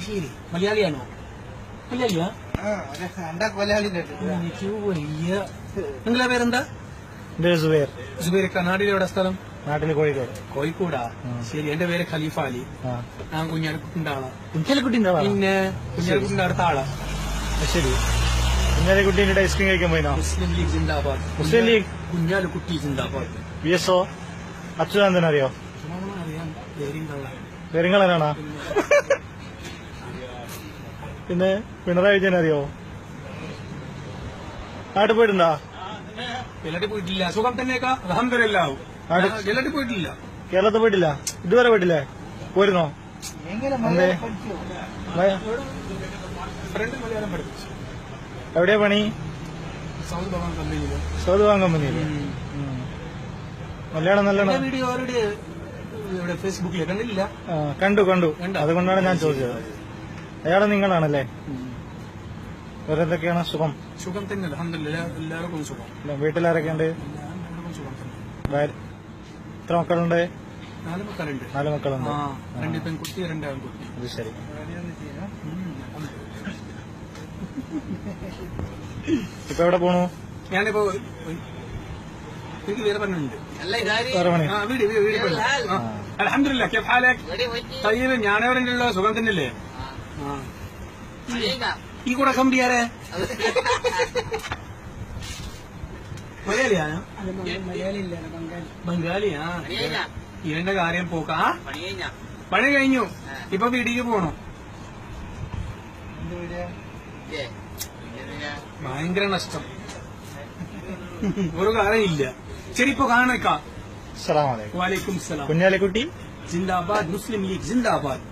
ശരി. മലയാളിയാണോ? മലയാളിയാ? എനിക്ക് വയ്യ. നിങ്ങളെ പേരെന്താ? സുബേർ. സുബേർ കർണാടകയിൽ എവിടെ സ്ഥലം? നാട്ടിൽ കോഴിക്കോട്. കോഴിക്കോടാ. ശരി എന്റെ പേര് ഖലീഫ അലി. ആ. ഞാൻ കുഞ്ഞാലിക്കുട്ടിന്റെ ആളാ. കുഞ്ഞാലിക്കുട്ടിന്റെ ആളാ? പിന്നെ കുഞ്ഞാലിക്കുട്ടിന്റെ അടുത്ത ആളാ. ശരി. കുഞ്ഞാലിക്കുട്ടിന്റെ ഐസ്ക്രീം കഴിക്കാൻ പോയിനോ മുസ്ലിം ലീഗ് ജിന്ദാബാദ്. മുസ്ലിം ലീഗ്? കുഞ്ഞാലിക്കുട്ടി ജിന്ദാബാദ്. വി എസ് ഒ. അച്യുതാനന്ദൻ അറിയോ. അറിയാം പെരിങ്ങളനാണോ പിന്നെ പിണറായി വിജയൻ അറിയോ? നാട്ടിൽ പോയിട്ടുണ്ടോ? പോയിട്ടില്ല. സുഖം തന്നെയൊക്കെ. പോയിട്ടില്ല. കേരളത്തിൽ പോയിട്ടില്ല? ഇതുവരെ പോയിട്ടില്ലേ? പോയിരുന്നോ? എന്തേ? എവിടെയാ പണി? സൗദ് ഭവൻ കമ്പനിയിൽ. സൗദ് മലയാളം നല്ലോണം വീഡിയോ അവരുടെ ഇവിടെ ഫേസ്ബുക്കിൽ കണ്ടില്ല കണ്ടു കണ്ടു. കണ്ടോ? അതുകൊണ്ടാണ് ഞാൻ ചോദിച്ചത്. അയാളെ നിങ്ങളാണല്ലേ? വേറെന്തൊക്കെയാണ് സുഖം? സുഖം തന്നെ അലഹമില്ല എല്ലാവർക്കും സുഖം. വീട്ടിലാരൊക്കെയുണ്ട് എത്ര മക്കളുണ്ട്? നാല് മക്കളുണ്ട്. നാല് മക്കളുണ്ട്. രണ്ട് പെൺകുട്ടി രണ്ട് ആൺകുട്ടി. അത് ശരി. ഇപ്പൊ എവിടെ പോണു? ഞാനിപ്പോ എനിക്ക് വേറെ പണിയുണ്ട്. വീട് വീട് അലഹമില്ല കേഫാലേ തയ്യൽ ഞാനവരുണ്ടല്ലോ സുഖം തന്നെയല്ലേ? ഈ കൂടെ കമ്പിയാരെ മലയാളിയാണോ ബംഗാളിയാ? ഇവന്റെ കാര്യം പോക്കാ. പണി കഴിഞ്ഞു. ഇപ്പൊ വീടിക്ക് പോണോ. ഭയങ്കര നഷ്ടം. ഒരു കാര്യമില്ല ശരി ഇപ്പൊ കാണേക്കാം വാലിക്കും വാലേക്കും സലാം. കുഞ്ഞാലിക്കുട്ടി? ജിന്ദാബാദ് മുസ്ലിം ലീഗ് ജിന്ദാബാദ്.